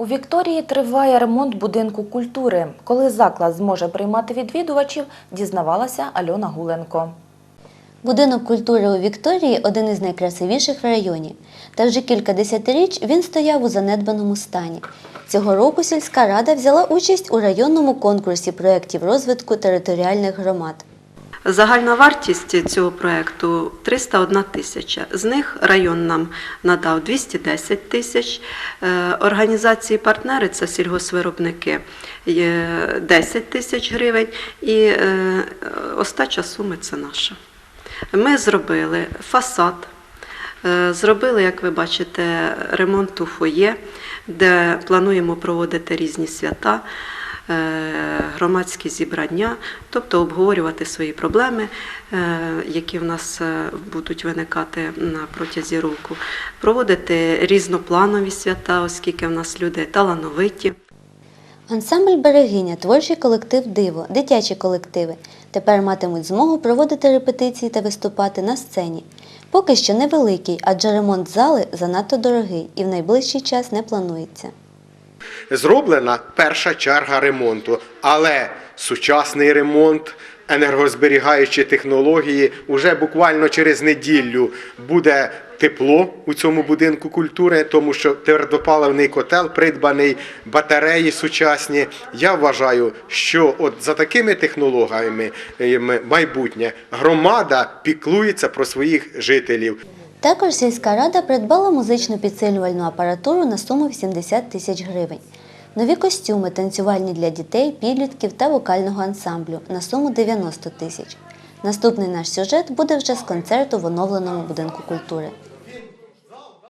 У Вікторії триває ремонт будинку культури. Коли заклад зможе приймати відвідувачів, дізнавалася Альона Гуленко. Будинок культури у Вікторії один із найкрасивіших в районі. Та вже кілька десятиріч він стояв у занедбаному стані. Цього року сільська рада взяла участь у районному конкурсі проєктів розвитку територіальних громад. Загальна вартість цього проєкту 301 тисяча. З них район нам надав 210 тисяч. Е, Організації партнери це сільгосвиробники 10 тисяч гривень. І е, остача суми це наша. Ми зробили фасад. Е, Зробили, як ви бачите, ремонт у фоє, де плануємо проводити різні свята, громадські зібрання, тобто обговорювати свої проблеми, е, які в нас е, будуть виникати на протязі року, проводити різнопланові свята, оскільки в нас люди талановиті. Ансамбль Берегиня, творчий колектив Диво, дитячі колективи тепер матимуть змогу проводити репетиції та виступати на сцені. Поки що невеликий, адже ремонт зали занадто дорогий і в найближчий час не планується. Зроблена перша черга ремонту, але сучасний ремонт, енергозберігаючі технології, уже буквально через неділю буде тепло у цьому будинку культури, тому що твердопаливний котел придбаний, батареї сучасні. Я вважаю, що от за такими технологіями е, майбутнє громада піклується про своїх жителів. Також сільська рада придбала музичну підсилювальну апаратуру на суму 80 тисяч гривень. Нові костюми танцювальні для дітей, підлітків та вокального ансамблю на суму 90 тисяч. Наступний наш сюжет буде вже з концерту в оновленому будинку культури.